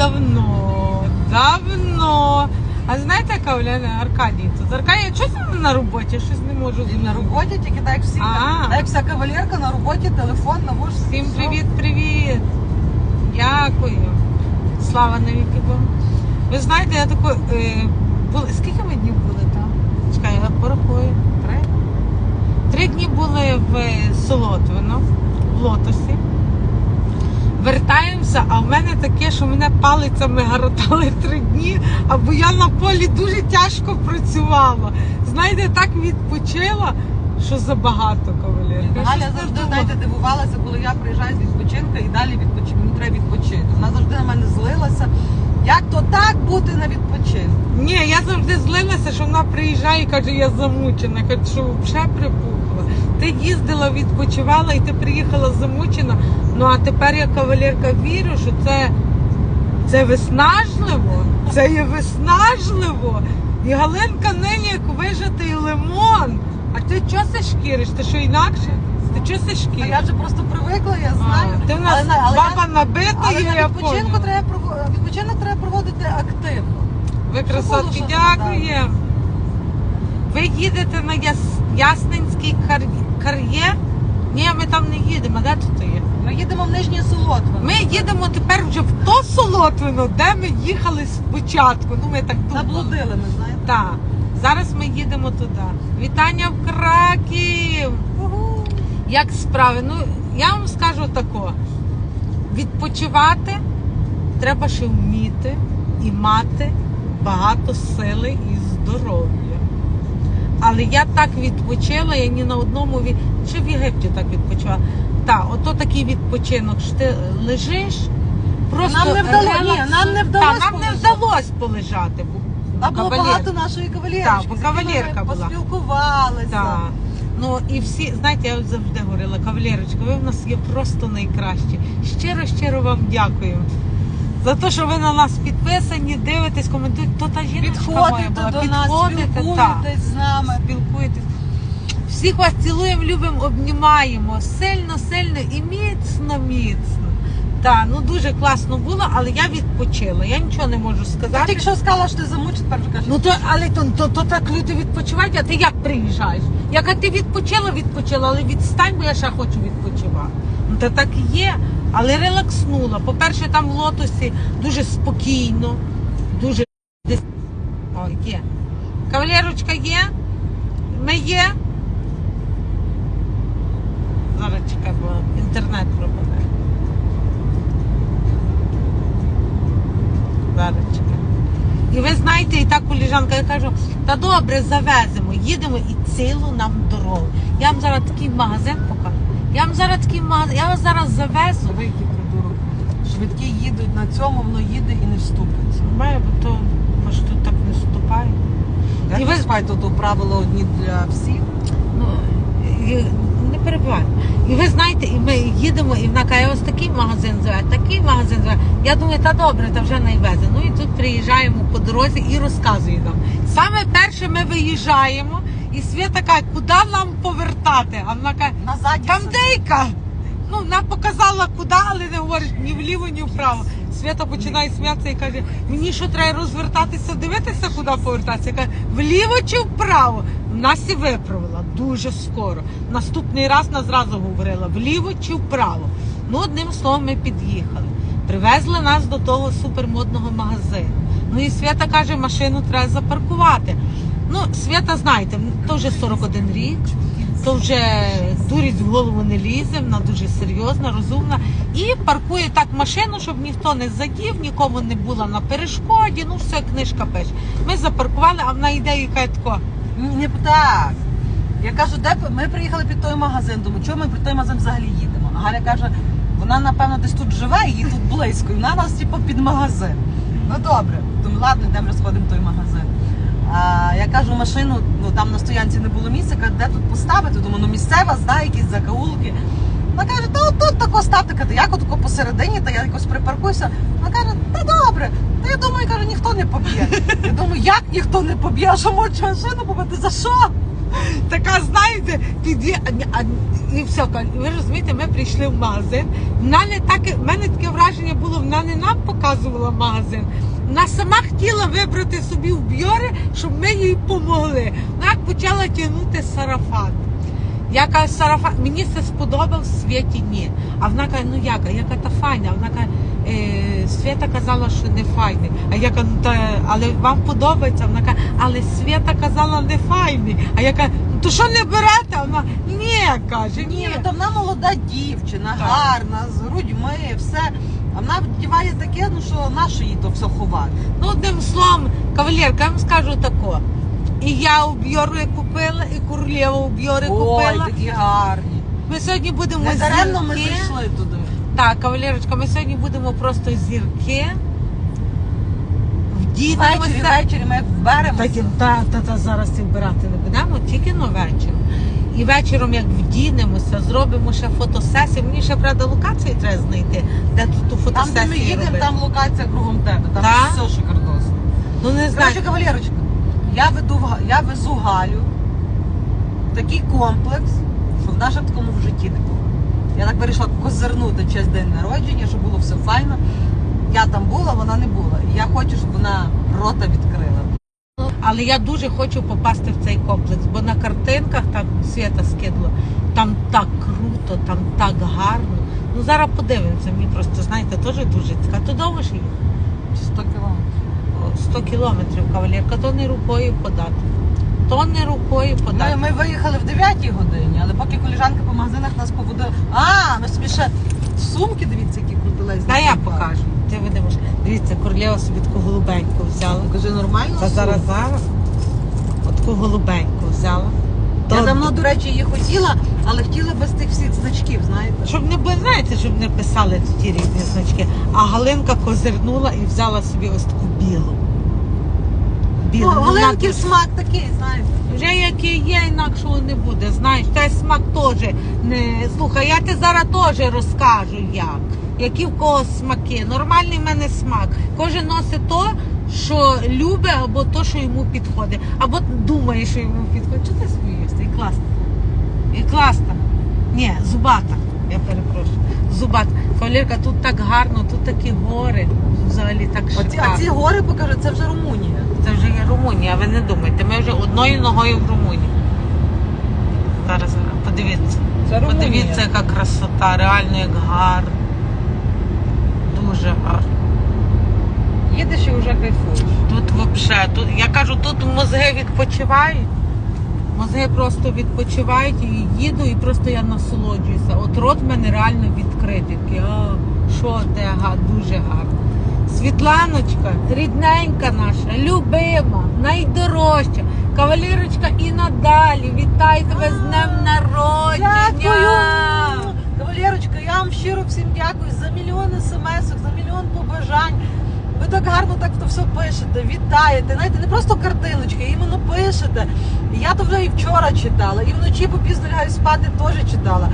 давно, давно. А знаєте, яка Оляна Аркадій тут? Аркадій, що ти на роботі? Щось не можу І на роботі, тільки так як всі, А. так як вся кавалерка на роботі, телефон, навуш. Всім привіт, привіт. Дякую. Слава навіки Богу. Ви знаєте, я тако. Е, були, скільки ми днів були там? Чекай, я порахую. Три? Три дні були в Солотвино, в Лотосі. Вертаємося, а в мене таке, що мене палицями гаротали три дні, або я на полі дуже тяжко працювала. Знаєте, так відпочила, що забагато кавалерка. Галя завжди, знаєте, дивувалася, коли я приїжджаю з відпочинку і далі відпочинку. Мені треба відпочити. Вона завжди на мене злилася. Як то так бути на відпочинку? Ні, я завжди злилася, що вона приїжджає і каже, я замучена. Каже, що вже припухла. Ти їздила, відпочивала і ти приїхала замучена. Ну а тепер я кавалерка вірю, що це, це виснажливо. Це є виснажливо. І Галинка нині як вижатий лимон. А ти чого се шкіриш? Ти що інакше? Ти чого се А я вже просто привикла, я знаю. А, ти в нас Але баба я- набита, Але і на я відпочинку треба відпочинок треба проводити активно. Ви красотки, дякуємо. Ви їдете на Яс... Ясненський кар... кар'єр? Ні, ми там не їдемо, де тут є? Ми їдемо в Нижнє Солотвино. Ми їдемо тепер вже в то Солотвино, де ми їхали спочатку. Ну, ми так думали. Заблудили ми, знаєте. Так. Зараз ми їдемо туди. Вітання в Краків! Угу. Як справи? Ну, я вам скажу тако. Відпочивати треба ще вміти і мати багато сили і здоров'я. Але я так відпочила, я ні на одному від... чи в Єгипті так відпочивала. Так, ото такий відпочинок, що ти лежиш, просто Нам не вдало- ні, нам не вдалось Та, нам не полежати. вдалося полежати. Бо, Там було кавалер- багато нашої кавалерки. Так, бо кавалерка була. Поспілкувалися. Так. Ну і всі, знаєте, я завжди говорила, кавалерочка, ви в нас є просто найкращі. Щиро, щиро вам дякую. За те, що ви на нас підписані, дивитесь, коментуєте, то та жіночка моя Підходите була. до нас, Підходите, спілкуєтесь з нами. спілкуєтесь. Всіх вас цілуємо, любимо, обнімаємо. Сильно, сильно і міцно, міцно. Так, ну дуже класно було, але я відпочила. Я нічого не можу сказати. тільки що сказала, що ти замучить, тепер вже кажеш. Ну то, але то, то, то так люди відпочивають, а ти як приїжджаєш? Яка ти відпочила, відпочила, але відстань, бо я ще хочу відпочивати. Ну то так і є. Але релакснула. По-перше, там в лотосі дуже спокійно, дуже. О, є. Кавалерочка є? Ми є? Зараз чекай, бо інтернет пропаде. Зараз чекай. І ви знаєте, і так коліжанка, я кажу, та добре, завеземо, їдемо і цілу нам дорогу. Я вам зараз такий магазин покажу. Я вам зараз такий магазин, я вас зараз завезу. Диви, який придурок. Швидкі їдуть на цьому, воно їде і не вступиться. Має, бо то бо ж тут так не вступає. І ви- ви спайте, то правило одні для всіх. Ну, і- не перебувай. І ви знаєте, і ми їдемо, і вона каже, ось такий магазин зве, такий магазин зве. Я думаю, та добре, та вже найвезе. Ну і тут приїжджаємо по дорозі і розказує нам. Саме перше ми виїжджаємо, і Свята каже, куди нам повертати? А вона каже, Назад там дейка. Ну, вона показала куди, але не говорить ні вліво, ні вправо. Свята починає сміятися і каже, мені що треба розвертатися, дивитися, куди повертатися. Я кажу, вліво чи вправо? Нас і виправила дуже скоро. Наступний раз нас зразу говорила, вліво чи вправо. Ну, одним словом, ми під'їхали. Привезли нас до того супермодного магазину. Ну і Свята каже, машину треба запаркувати. Ну, Свята, знаєте, то вже 41 рік то вже дурість в голову не лізе, вона дуже серйозна, розумна. І паркує так машину, щоб ніхто не задів, нікому не була на перешкоді. Ну, все, книжка пише. Ми запаркували, а вона йде і каже тако. Не так. Я кажу, де ми приїхали під той магазин. Думаю, чого ми під той магазин взагалі їдемо? А Галя каже, вона напевно десь тут живе, їй тут близько. І вона нас типу під магазин. Ну добре. Думаю, ладно, йдемо в той магазин. А, я кажу, машину, ну там на стоянці не було місця, де тут поставити? Думаю, ну місцева, знає, якісь закаулки. Вона каже, та отут тако ставте, Кажу, як отако посередині, та я якось припаркуюся. Вона каже, та добре. Та я думаю, каже, ніхто не поб'є. Я думаю, як ніхто не поб'є, а що може машину побити? За що? Така, знаєте, підві... і все, каже, ви розумієте, ми прийшли в магазин. Вона не так, в мене таке враження було, вона не нам показувала магазин. Вона сама хотіла вибрати собі в бьори, щоб ми їй помогли. Вона як почала тягнути сарафан. Я кажу, сарафан, мені це сподобав Світі ні. А вона каже, ну яка, яка та файна. Вона каже, е, Свята казала, що не файний. А я кажу, ну, та, але вам подобається. Вона каже, але Свята казала не файний. А я кажу, ну то що не берете? А Вона ні, каже, ні. Ні, ну то вона молода дівчина, гарна, з грудьми, все. А вона вдіває таке, ну що нащо їй то все ховати? Ну, одним словом, кавалерка, я вам скажу тако. І я у Бьори купила, і Курлєва у Бьори Ой, купила. такі гарні. Ми сьогодні будемо Не даремно ми зірки. зайшли туди. Так, кавалерочка, ми сьогодні будемо просто зірки. Ввечері, ввечері ми Та, вберемося. та, та, та зараз і вбирати не будемо, тільки на вечір. І вечором, як вдінемося, зробимо ще фотосесію. Мені ще правда локацію треба знайти, де тут ту Там, де ми їдемо, робити. там локація кругом тебе. Там Так? все шикардосно. Ну не знаю. Короче, кавалерочка, я веду я везу Галю в такий комплекс, що в нашому такому в житті не було. Я так вирішила козирнути через день народження, щоб було все файно. Я там була, вона не була. І я хочу, щоб вона рота відкрила. Але я дуже хочу попасти в цей комплекс, бо на картинках там свята скидло, там так круто, там так гарно. Ну зараз подивимося, мені просто знаєте, теж дуже цікаво. То довго ж їх? 100 кілометрів. 100 кілометрів кавалерка, то не рукою подати. То не рукою Ми, подати. ми виїхали в 9 годині, але поки коліжанка по магазинах нас поводила. А, ми собі ще сумки, дивіться, які крутились. Та я покажу. Ти видимеш. Дивіться, королева собі таку голубеньку взяла. Кажи, нормально? Та зараз зараз. Отаку голубеньку взяла. Я давно, до речі, її хотіла, але хотіла без тих всіх значків, знаєте. Щоб не було, знаєте, щоб не писали ті різні значки. А Галинка козирнула і взяла собі ось таку білу. Ну, вона Галенький смак такий, знаєте. Вже який є, інакшого не буде. Знаєш, той смак теж не. Слухай, я тебе зараз теж розкажу як. Які в кого смаки. Нормальний в мене смак. Кожен носить то, що любить, або то, що йому підходить. Або думає, що йому підходить. Чого ти смієшся? І класно. І класно. Ні, зубата. Я перепрошую. Зубата. Кавалерка, тут так гарно, тут такі гори. Взагалі так шикарно. а ці гори покажу, це вже Румунія. Це вже є Румунія, ви не думайте. Ми вже одною ногою в Румунії. Зараз подивіться. Це Подивіться, яка красота, реально як гарно. Дуже гарно. Їдеш і вже кайфуєш. Тут взагалі, тут, я кажу, тут мозги відпочивають. Мозги просто відпочивають і їду, і просто я насолоджуюся. От рот в мене реально відкритий. Такий, А, що те га, дуже гарно. Світланочка, рідненька наша, любима, найдорожча. Кавалерочка і надалі. Вітаю тебе з днем народження! Дякую! Кавалерочка, я вам щиро всім дякую за мільйон смс, за мільйон побажань. Ви так гарно так то все пишете, вітаєте. Знаєте, не просто картиночки, іменно пишете. Я то вже і вчора читала, і вночі попізно лягаю спати теж читала.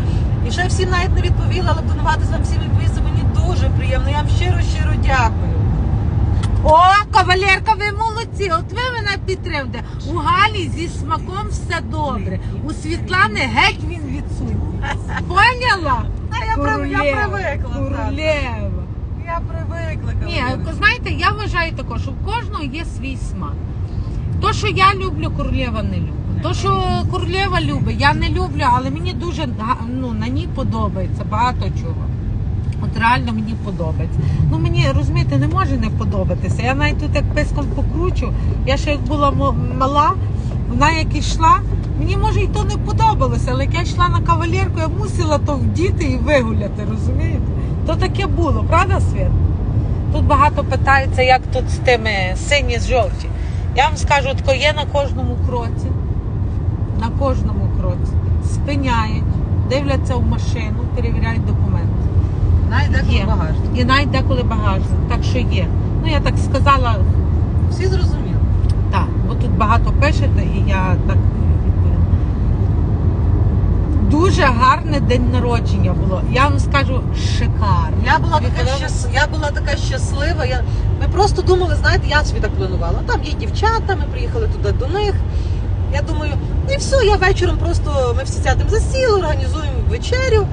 І ще всім навіть не відповіла, але планувати вам всім відповісти дуже приємно. Я вам щиро, щиро дякую. О, кавалерка, ви молодці! От ви мене підтримуєте. У Галі зі смаком все добре. У Світлани геть він відсунь. Поняла? Та я прив- я привикла. Королева. Я привикла. Ні, знаєте, я вважаю також, що в кожного є свій смак. То, що я люблю, королева не любить. То, що королева любить, я не люблю, але мені дуже ну, на ній подобається багато чого. От реально мені подобається. Ну мені розумієте, не може не подобатися. Я навіть тут як писком покручу. Я ще як була мала, вона як ішла, мені може і то не подобалося, але як я йшла на кавалерку, я мусила то вдіти і вигуляти, розумієте? То таке було, правда, Світ? Тут багато питаються, як тут з тими сині з жовті. Я вам скажу, тако є на кожному кроці, на кожному кроці. Спиняють, дивляться в машину, перевіряють документи. Навіть деколи Є. І навіть деколи багажник, так що є. Ну я так сказала, Всі зрозуміли. так, бо тут багато пишете, і я так відповім. Дуже гарне день народження було. Я вам скажу шикарно. Я була така подобається? щас... я була така щаслива. Я... Ми просто думали, знаєте, я собі так планувала. Там є дівчата, ми приїхали туди до них. Я думаю, ну і все, я вечором просто ми всі сядемо за стіл, організуємо вечерю.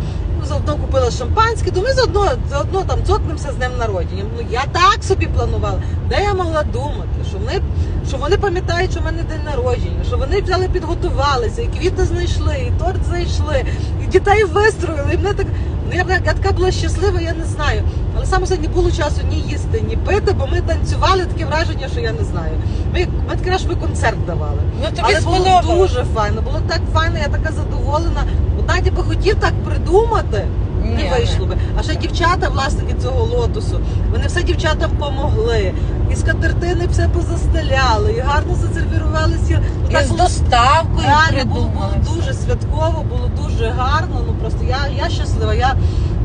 Заодно купила шампанське, думаю, заодно, заодно там цокнемося з днем народження. Ну я так собі планувала. Де я могла думати, що вони, що вони пам'ятають, що в мене день народження, що вони взяли, підготувалися, і квіти знайшли, і торт знайшли, і дітей вистроїли. І мене так, ну я, я така була щаслива, я не знаю. Але саме не було часу ні їсти, ні пити, бо ми танцювали таке враження, що я не знаю. Ми, ми таке, що ми концерт давали. Ну тобі Але було дуже файно, було так файно, я така задоволена. От Надя би хотів так придумати, не вийшло би. А ще дівчата, власники цього лотосу, вони все дівчатам помогли. І скатертини все позастеляли, і гарно зацервірувалися. І Так з доставкою реально було, було дуже святково, було дуже гарно. Ну просто я, я щаслива. Я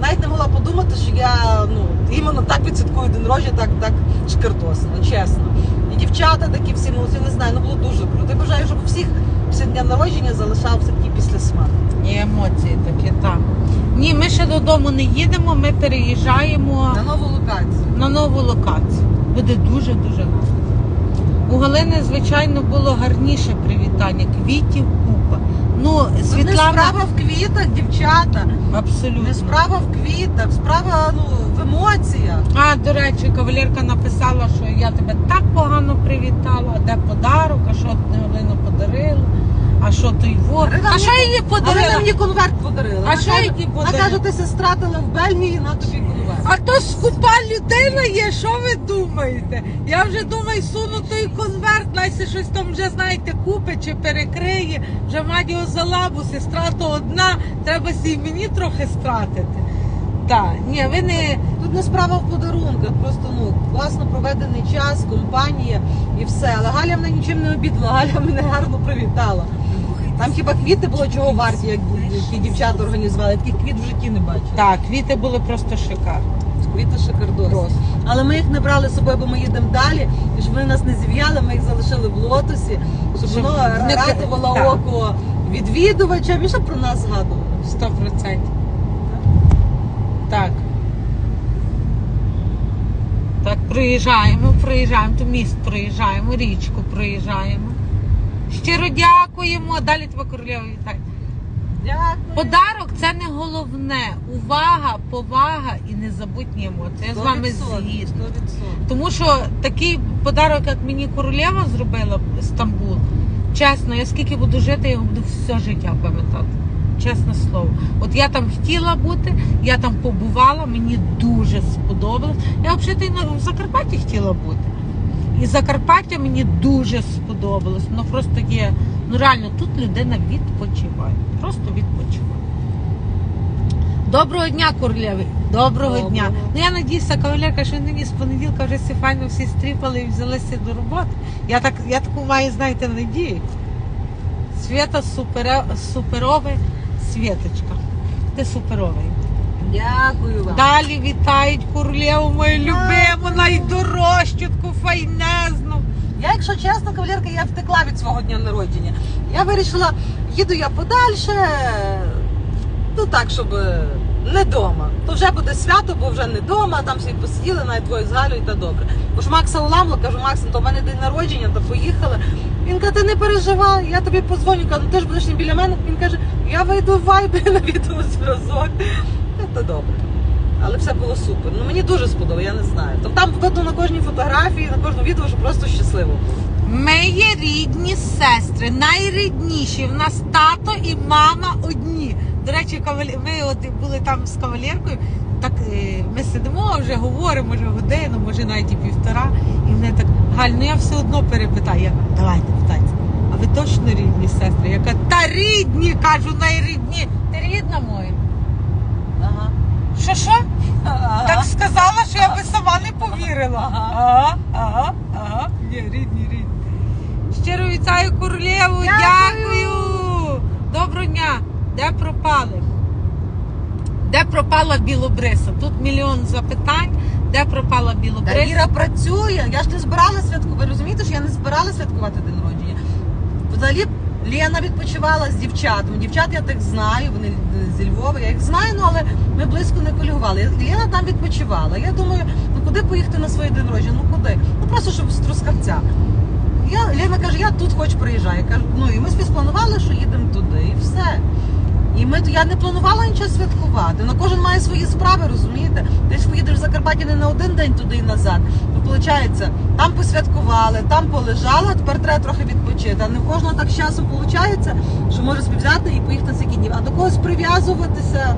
навіть не могла подумати, що я ну іменно так відсвяткую день народження, так, так шкертосно, чесно. І дівчата такі всі молодці, не знаю, ну було дуже круто. Я бажаю, щоб у всіх після дня народження залишався такий післясмак. Ні, емоції такі, так. Ні, ми ще додому не їдемо, ми переїжджаємо На нову локацію. на нову локацію. Буде дуже-дуже гарно. У Галини, звичайно, було гарніше привітання, квітів купа. Ну, Тут не Світлана справа в квітах, дівчата. абсолютно. Не справа в квітах, справа ну, в емоціях. А, до речі, кавалерка написала, що я тебе так погано привітала, а де подарок, а що ти Галину подарила, а що во. Галина А що її А вона мені конверт подарила. А що каже- їй Вона подарила? каже, ти сестра тила в Бельгії, на тобі конверт. А то скупа людина є, що ви думаєте? Я вже думаю, суну той конверт, найся щось там вже, знаєте, купить чи перекриє, вже мать його за лабу, сестра то одна, треба сі мені трохи стратити. Так, ні, ви не. Тут не справа в подарунках, просто ну класно проведений час, компанія і все. Але Галя мене нічим не обідала, Галя мене гарно привітала. Там хіба квіти було чого варті, як які дівчата організували. Я Таких квіт в житті не бачила. Так, квіти були просто шикарні. Квіти шикардос. Просто. Але ми їх не брали з собою, бо ми їдемо далі. І щоб вони нас не зів'яли, ми їх залишили в лотосі, щоб Щоб воно не- радувало так. око відвідувачам і щоб про нас згадували. Сто процентів. Так. Так, проїжджаємо, проїжджаємо, то міст проїжджаємо, річку проїжджаємо. Щиро дякуємо. Далі тебе королева вітає. Дякую. Подарок це не головне. Увага, повага і незабутні емоції. Я з вами 100%, згідна. 100%. Тому що такий подарок, як мені королева зробила Стамбул, чесно, я скільки буду жити, я його буду все життя пам'ятати. Чесне слово. От я там хотіла бути, я там побувала, мені дуже сподобалось. Я взагалі в Закарпатті хотіла бути. І Закарпаття мені дуже сподобалось. Ну просто є, ну реально, тут людина відпочиває. Просто відпочиває. Доброго дня, Курлєвий. Доброго, Доброго. дня. Ну я надіюся, кавалерка, що нині з понеділка вже всі файно всі стріпали і взялися до роботи. Я так, я таку маю, знаєте, надію. Свята супере, суперове Світочка. Ти суперовий. Дякую вам. Далі вітають Курлєву, мою любиму, найдорожчу, таку файнезну. Я, якщо чесно, кавалерка, я втекла від свого дня народження. Я вирішила, їду я подальше, ну так, щоб не вдома. То вже буде свято, бо вже не вдома, там всі посиділи, навіть двоє з Галею, та добре. Бо ж Макса уламала, кажу, Макс, ну, то в мене день народження, то поїхали. Він каже, ти не переживай, я тобі подзвоню, кажу, ну ти ж будеш не біля мене. Він каже, я вийду в вайбі на відеозв'язок. Це добре. Але все було супер. Ну мені дуже сподобалося, я не знаю. Тобто там видно на кожній фотографії, на кожному відео, що просто щасливо. Ми є рідні сестри, найрідніші. В нас тато і мама одні. До речі, кавалі... ми от були там з кавалеркою. Так е, ми сидимо, вже говоримо, може годину, може навіть і півтора. І вони так, Галь, ну я все одно перепитаю. Я давайте питайте. А ви точно рідні сестри? Я кажу, та рідні, кажу, найрідні. Ти рідна моя? Ага. Що що? Так сказала, що я би сама не повірила. Ага. Ага, ага, ага. Ні, рідні, рідні. Щиро вітаю королеву, Дякую. дякую. Доброго дня. Де пропали? Де пропала білобриса? Тут мільйон запитань. Де пропала Та білобриса? Іра працює. Я ж не збирала святкувати. Ви розумієте, що я не збирала святкувати день народження. Взагалі Лена відпочивала з дівчатами. Дівчат я так знаю, вони зі Львова, я їх знаю, ну але ми близько не колювали. Лена там відпочивала. Я думаю, ну куди поїхати на своє день народження? Ну куди? Ну просто щоб з Трускавця. Я, Лена каже, я тут хоч приїжджаю. Я кажу, ну і ми спланували, що їдемо туди, і все. І ми я не планувала нічого святкувати. Ну кожен має свої справи, розумієте? Ти ж поїдеш в Закарпаття не на один день туди і назад. Ну, виходить, там посвяткували, там полежали, тепер треба трохи відпочити. А не кожного так з часом виходить, що може взяти і поїхати на днів. А до когось прив'язуватися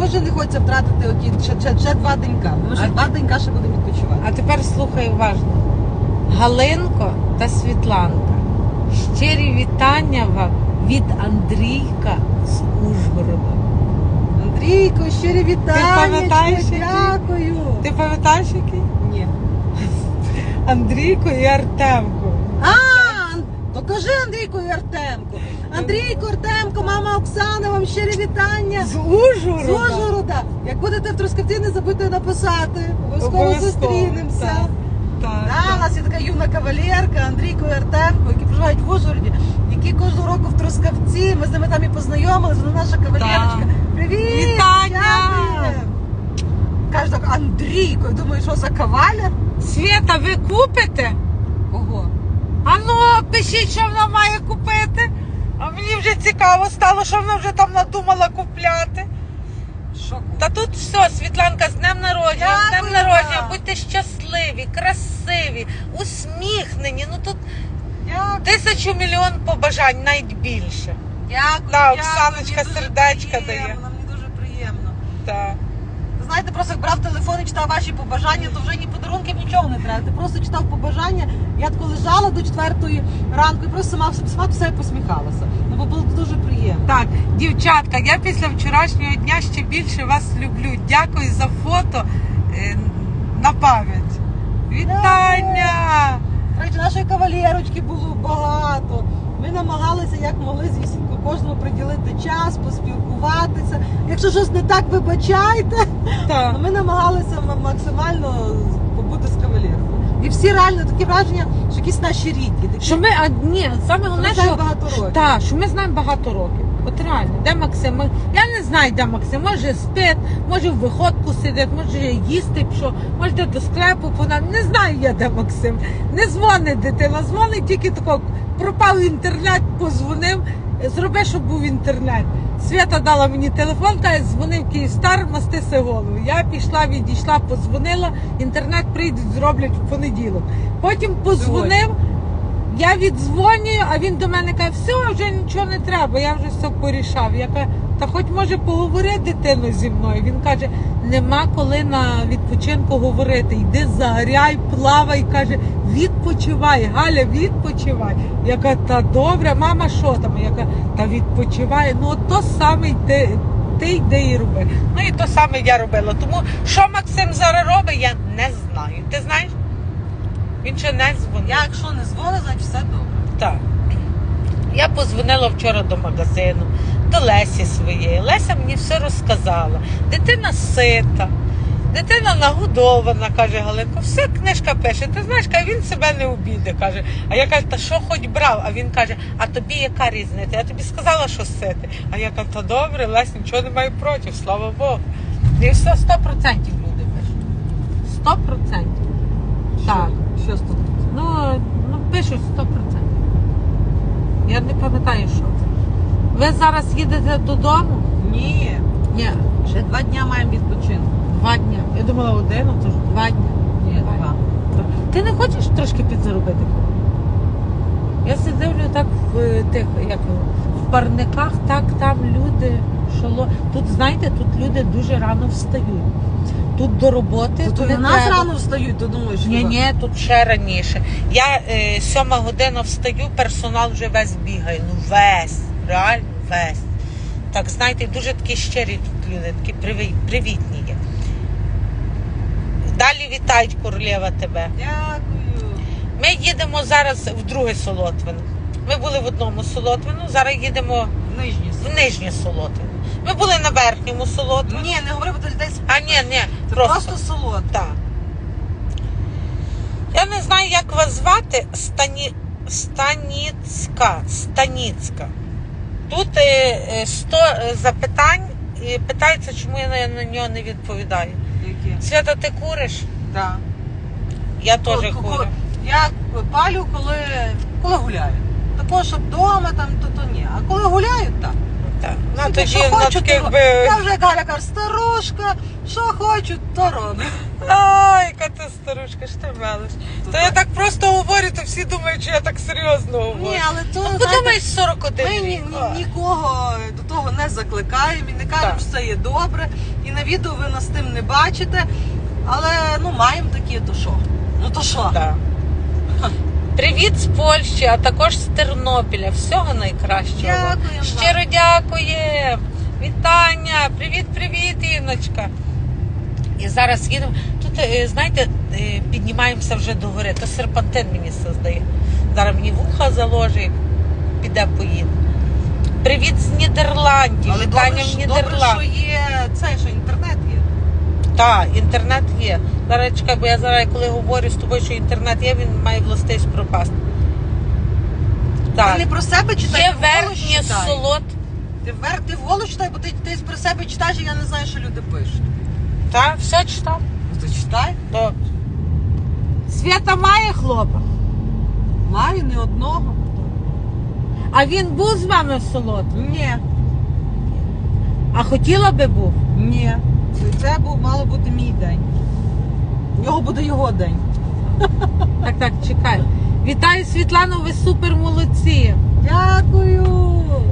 теж не хочеться втратити оті ще, ще, ще два денька. Ми ще А- два денька ще будемо відпочивати. А тепер слухай уважно. Галинко та Світланка. Щирі вітання вам від Андрійка з Ужгорода. Андрійко, щирі вітання. пам'ятаєш, який? Дякую. Ти пам'ятаєш який? Ні. Андрійко і Артемко. А, Ан- то кажи Андрійку і Артемку. Андрійко, Артемко, мама Оксана, вам щирі вітання. З З Ужгорода. Ужгорода. Як будете в Трускавці, не забудьте написати. Обов'язково зустрінемося. так. Так, Да, у нас є така юна кавалерка, Андрійко і Артемко, які проживають в Ужгороді, які кожного року в Трускавці. Ми з ними там і познайомилися, вона наша кавалерочка. Привіт! Вітання! Каже так, Андрійко, я думаю, що за кавалер? Свята, ви купите? Ого. А ну, пишіть, що вона має купити. А мені вже цікаво стало, що вона вже там надумала купляти. Що Та тут все, Світланка, з днем народження, з днем народження, будьте щасливі, красиві, усміхнені. Ну тут Дякую. тисячу мільйон побажань, навіть більше. Дякую. Да, дякую, Оксаночка мені дуже сердечка приємно, дає. Мені дуже приємно. Так. Знаєте, просто як брав телефон і читав ваші побажання, то вже ні подарунків, нічого не треба. Ти просто читав побажання. Я тако лежала до четвертої ранку і просто сама, сама себе посміхалася. Ну, бо було дуже приємно. Так, дівчатка, я після вчорашнього дня ще більше вас люблю. Дякую за фото е, на пам'ять. Вітання! До речі, нашої кавалерочки було багато. Ми намагалися як могли звісінько кожного приділити час, поспілкуватися. Якщо щось не так, вибачайте. Так. Ми намагалися максимально побути з кавалером. І всі реально такі враження, що якісь наші рідні. Такі, Що ми, а ні, саме що головне, ми знаємо що багато років. Так, що ми знаємо багато років. От реально, де Максим? Я не знаю, де Максим. Може спить, може в виходку сидить, може їсти пішов, може до склепу пона. Не знаю я, де Максим. Не дзвонить дитина, дзвонить тільки тако. Пропав інтернет, позвонив, зроби, щоб був інтернет. Свята дала мені телефон, каже, дзвонив Київстар, мастися голову. Я пішла, відійшла, позвонила, інтернет прийдуть, зроблять в понеділок. Потім позвонив. Я віддзвонюю, а він до мене каже, все, вже нічого не треба, я вже все порішав. Я кажу, та хоч може поговори дитину зі мною. Він каже, нема коли на відпочинку говорити. Йди загоряй, плавай, каже, відпочивай, Галя, відпочивай. Я кажу, та добре, мама, що там? Я кажу, та відпочивай. Ну от то саме йди, ти йди і роби. Ну і то саме я робила. Тому що Максим зараз робить, я не знаю. Ти знаєш? Він ще не дзвонив. Я якщо не дзвонить, значить все добре. Так. Я позвонила вчора до магазину, до Лесі своєї. Леся мені все розказала. Дитина сита, дитина нагодована, каже Галинко, все книжка пише. Ти знаєш, каже, він себе не обійде. каже. А я кажу, та що хоч брав? А він каже, а тобі яка різниця? Я тобі сказала, що сити. А я кажу, та добре, Лесь, нічого не маю проти, слава Богу. І все 100% люди пишуть. 100%. Так. Що з? Ну, ну пишуть 100%. Я не пам'ятаю, що. Ви зараз їдете додому? Ні. Ні, Ще два дня маємо відпочинку. два дня. Я думала один, а то ж два дня. Ні, два. Ти не хочеш трошки підзаробити? Я сидивлю так в е, тих, як в парниках, так там люди шало. Тут, знаєте, тут люди дуже рано встають. Тут до роботи. Тут коли у нас треба. рано встають, ти думаєш? Ні, ні, тут ще раніше. Я е, сьома година встаю, персонал вже весь бігає. Ну весь, реально весь. Так, знаєте, дуже такі щирі тут люди, такі привітні є. Далі вітають королева тебе. Дякую. Ми їдемо зараз в друге Солотвино. Ми були в одному Солотвину, зараз їдемо в нижнє Солотвино. Ми були на верхньому Солотвино. Ні, не говори, бо до людей А ні, ні, Це просто. просто, солодко. Так. Я не знаю, як вас звати. Стані... Станіцька. Станіцька. Тут е, е, 100 е, запитань і питається, чому я на, нього не відповідаю. Які? Свята, ти куриш? Так. Я теж Ку- ку- курю. Я палю, коли, коли гуляю. Такого, щоб вдома там, то, то ні. А коли гуляю, так. Так. Ну, Собі, тоді, що ну, хочу, так то якби... Я вже як Галя каже, старушка, що хочу, то роблю. Ай, яка ти старушка, що ти мелиш? То То я так. так просто говорю, то всі думають, що я так серйозно говорю. Ні, але то Ну, знаєте, подумай, 41 Ми ні, рік. ні, нікого до того не закликаємо і не кажемо, Так. що це є добре. І на відео ви нас тим не бачите. Але ну маємо такі, то що? Ну то що? Да. Привіт з Польщі, а також з Тернопіля. Всього найкращого. Вам. Щиро дякуємо. Вітання. Привіт, привіт, Іночка. І зараз їдемо. Тут, е, знаєте, е, піднімаємося вже до гори. То серпантин мені це здає. Зараз мені вуха заложить, піде поїде. Привіт з Нідерландів. Але Вітання добре, в добре, що є це, що інтернет. Так, інтернет є. Зараз чекай, бо я зараз, коли говорю з тобою, що інтернет є, він має властивість пропасти. Ти не про себе читай, Є ти вголос верхнє читай. солод. Ти, вер... ти вголос читай, бо ти, ти про себе читаєш, і я не знаю, що люди пишуть. Так, все читав. Ну, то читай. Добре. Свята має хлопа. Маю не одного. А він був з вами в солод? Ні. А хотіла би був? Ні. Це був мало бути мій день. У нього буде його день. Так, так, чекай. Вітаю Світлану, ви супер молодці. Дякую.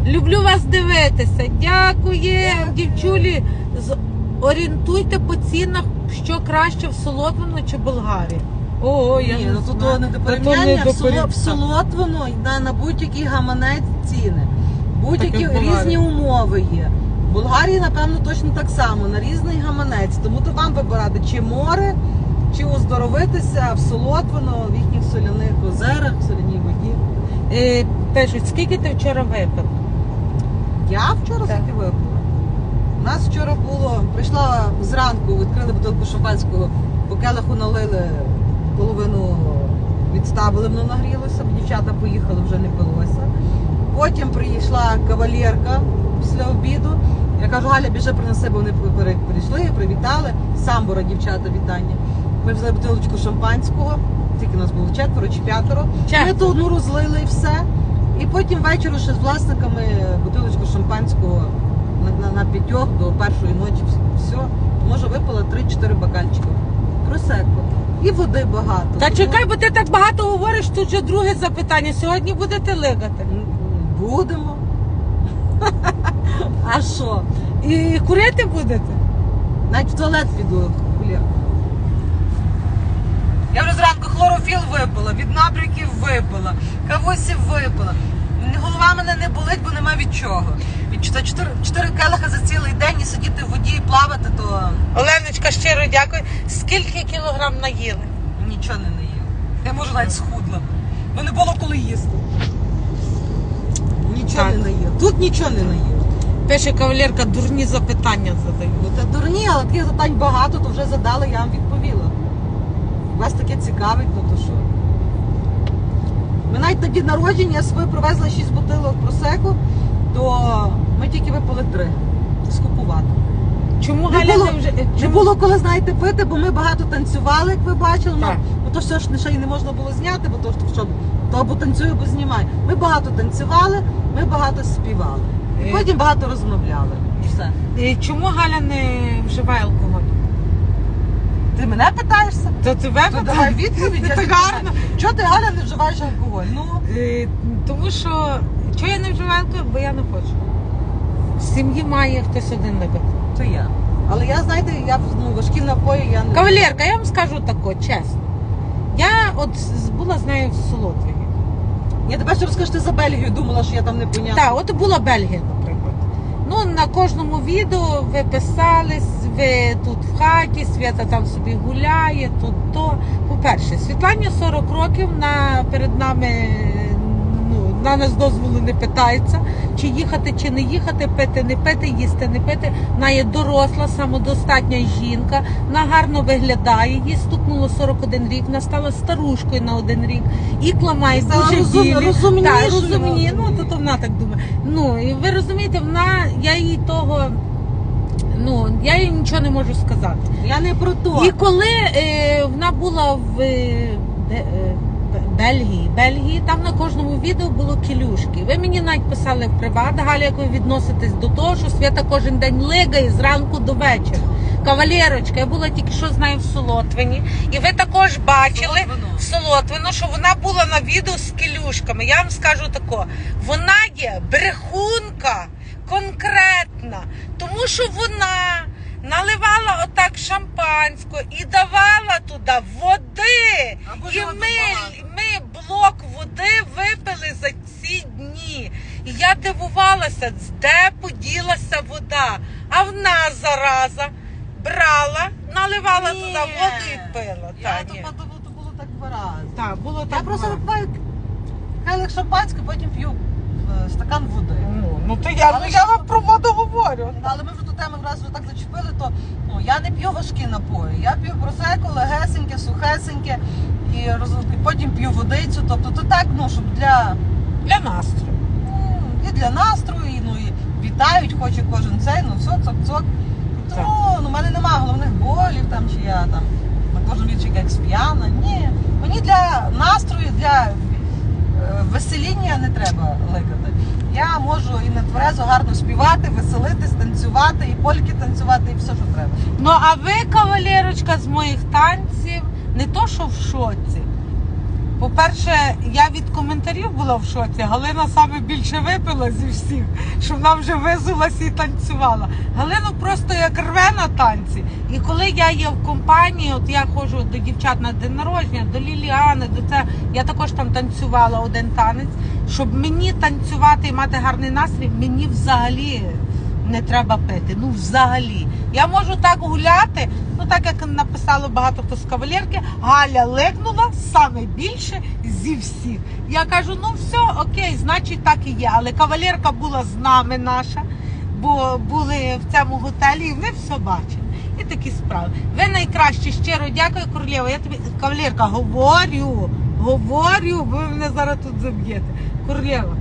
Люблю вас дивитися. Дякуємо, Дякую. дівчулі. З- Орієнтуйте по цінах, що краще в Солотвино чи Болгарії. О, я Ні, не ну тут знаю. не до Та то порівняння. не В до соло- в солод воно йде на будь-який гаманець ціни. Будь-які різні умови є. Болгарії, напевно, точно так само, на різний гаманець. Тому то вам вибирати, чи море, чи оздоровитися в Солотвино, в їхніх соляних озерах, в соляній воді. Е, пишуть, скільки ти вчора випив? Я вчора Так. таки випила. У нас вчора було, прийшла зранку, відкрили бутилку шампанського, по келиху налили, половину відставили, воно нагрілося, бо дівчата поїхали, вже не пилося. Потім прийшла кавалерка після обіду. Я кажу, Галя, біжи принеси, бо вони прийшли, привітали. Самбора, дівчата, вітання. Ми взяли бутилочку шампанського, тільки нас було четверо чи п'ятеро. Ми ту одну розлили і все. І потім ввечері ще з власниками бутилочку шампанського на, на, на п'ятьох до першої ночі. Все. Може випила 3-4 бокальчика. Просеко. І води багато. Та Тому чекай, бо ти так багато говориш, тут вже друге запитання. Сьогодні будете лигати. Будемо. А що? І курити будете? Навіть в туалет піду. Хуля. Я вже зранку хлорофіл випила, від набряків випила, кавусів випила. Голова мене не болить, бо нема від чого. Від чотири, келиха за цілий день і сидіти в воді і плавати, то Оленочка, щиро дякую. Скільки кілограм наїли? нічого не наїв. Я може навіть схудла. Бо не було коли їсти. Нічого Так. не наїв. Тут нічого не наїв. Пише кавалерка, дурні запитання задають. Ну та дурні, але таких запитань багато, то вже задали, я вам відповіла. Вас таке цікавить, ну то що? Ми навіть на день народження собою привезла 6 бутилок просеку, то ми тільки випили три. Скупувати. Чому Не Галя було- не вже Не чому- було коли, знаєте, пити, бо ми багато танцювали, як ви бачили. Ну, Так. ну то все ж не- ще й не можна було зняти, бо то що, що то або танцюю, або знімаю. Ми багато танцювали, ми багато співали. І Е. потім багато розмовляли. І все. Е, Чому Галя не вживає алкоголь? Ти мене питаєшся? То тебе То давай відповідь. я тобі гарно. Чого ти Галя не вживаєш алкоголь? Ну Е, Тому що чого я не вживаю алкоголь? Бо я не хочу. В сім'ї має хтось один не то я. Але я знаєте, я ну, важкі напої я не Кавалерка, я вам скажу тако, чесно. Я от з- була з нею в Солотвині. Я тебе ще розкажу, ти за Бельгію думала, що я там не поняла. Так, от була Бельгія, наприклад. Ну, на кожному відео ви писались, ви тут в хаті, Свята там собі гуляє, тут то. По-перше, Світлані 40 років на, перед нами на нас дозволу не питається, чи їхати, чи не їхати, пити, не пити, їсти, не пити. Вона є доросла, самодостатня жінка, вона гарно виглядає, їй стукнуло 41 рік, вона стала старушкою на один рік, ікла має дуже розум- білі. розумнішою, Так, розумні, ну то, то вона так думає. Ну і ви розумієте, вона я їй того. Ну, я їй нічого не можу сказати. Я не про то. І коли е, вона була в е, де, е, Бельгії. Бельгії там на кожному відео було кілюшки. Ви мені навіть писали в приват, Галя, як ви відноситесь до того, що Свята кожен день лигає з ранку до вечора. Кавалерочка, я була тільки що з нею в Солотвині, і ви також бачили Солотвино. в Солотвино, що вона була на відео з кілюшками. Я вам скажу тако, вона є брехунка конкретна, тому що вона наливала отак шампанського і давала туди води. Або І ми, ми блок води випили за ці дні. І я дивувалася, де поділася вода. А вона зараза брала, наливала Ні. туди воду і пила. Я Та, то ні. подумала, то було так два рази. Так, було Я так. просто випиваю келих шампанське, потім п'ю е, стакан води. Ну, ну то я, ну, я вам про воду говорю. Але ми вже ту тему раз вже так зачепили, то ну, я не п'ю важкі напої. Я п'ю просеко, легесеньке, сухесеньке і, роз- і потім п'ю водицю. Тобто то так, ну, щоб для, Для настрою. ну, і для настрою, і, ну, і вітають, хоче кожен цей, ну все, цок-цок. Тому ну, в мене немає головних болів там, чи я там на кожен вічик як сп'яна. Ні. Мені для настрою, для весеління не треба ликати. Я можу і не тверезо гарно співати, веселитись, танцювати, і польки танцювати, і все, що треба. Ну а ви, кавалерочка, з моїх танців, не то, що в шоці. По-перше, я від коментарів була в шоці. Галина саме більше випила зі всіх, що вона вже визулася і танцювала. Галину просто як рве на танці. І коли я є в компанії, от я ходжу до дівчат на день народження, до Ліліани, до це я також там танцювала один танець. Щоб мені танцювати і мати гарний настрій, мені взагалі не треба пити. Ну, взагалі. Я можу так гуляти, ну так як написало багато хто з кавалерки, Галя легнула саме більше зі всіх. Я кажу, ну все, окей, значить так і є. Але кавалерка була з нами наша, бо були в цьому готелі, і вони все бачили. І такі справи. Ви найкраще, щиро дякую, королева. Я тобі кавалерка говорю, говорю, ви мене зараз тут заб'єте. Королева.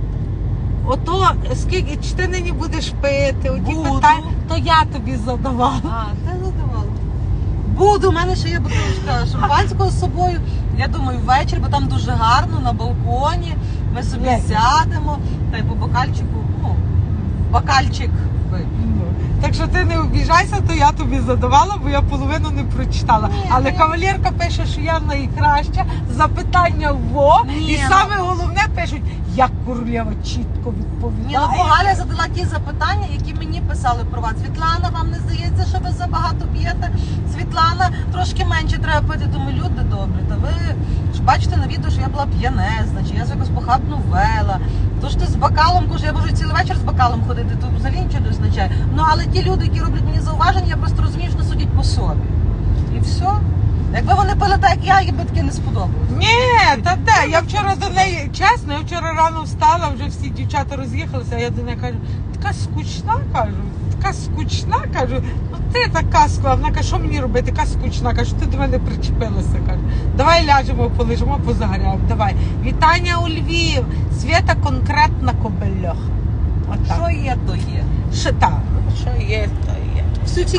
Ото скільки чи ти нині будеш пити, оті Буду. питання, то я тобі задавала. А, це задавало. Буду, у мене ще є бутилочка шампанського з собою. Я думаю, ввечері, бо там дуже гарно на балконі. Ми собі Як? сядемо та й по бокальчику, ну, бокальчик вип'ємо. Ну, Так що ти не обіжайся, то я тобі задавала, бо я половину не прочитала. Ні, Але ну- кавалерка пише, що я найкраща, запитання во, Ні, і ну- саме головне пишуть, як королева чітко Ні, ну, відповідає. бо Галя задала ті запитання, які мені писали про вас. Світлана, вам не здається, що ви забагато п'єте? Світлана, трошки менше треба пити. Думаю, люди добрі. Та ви ж бачите на відео, що я була п'янезна, чи я якось похабно вела. То ж ти з бокалом, кажу, я можу цілий вечір з бокалом ходити, то взагалі нічого не означає. Ну але ті люди, які роблять мені зауваження, я просто розумію, що не судять по собі. І все. Якби вони пили так, як я, їм би таке не сподобалось. Ні, та де, я вчора до неї, чесно, я вчора рано встала, вже всі дівчата роз'їхалися, а я до неї кажу, така скучна, кажу, така скучна, кажу, ну ти така скла. Вона каже, що мені робити, така скучна, кажу, ти до мене причепилася, кажу. Давай ляжемо, полежимо, позагоряємо, давай. Вітання у Львів, Свята конкретна кобельох. Що є, то є. Що так, що є, то є. Всі,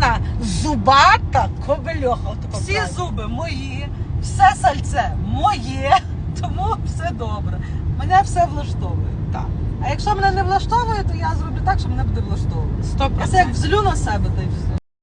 ці- зубата кобельоха. отако всі правильно. зуби мої, все сальце моє, тому все добре. Мене все влаштовує. Так, А якщо мене не влаштовує, то я зроблю так, що мене буде влаштовувати. сто Я це як взлю на себе, та й все.